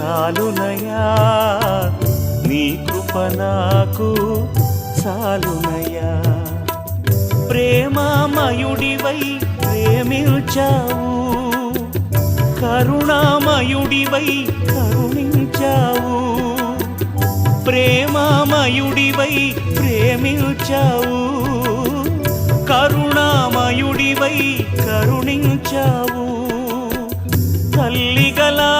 చాలునయా నీ కృప నాకు చాలునయా ప్రేమామయుడివై ప్రేమించావు కరుణామయుడివై కరుణించావు ప్రేమామయుడివై ప్రేమించావు కరుణామయుడివై కరుణించావు. తల్లిగలాలించి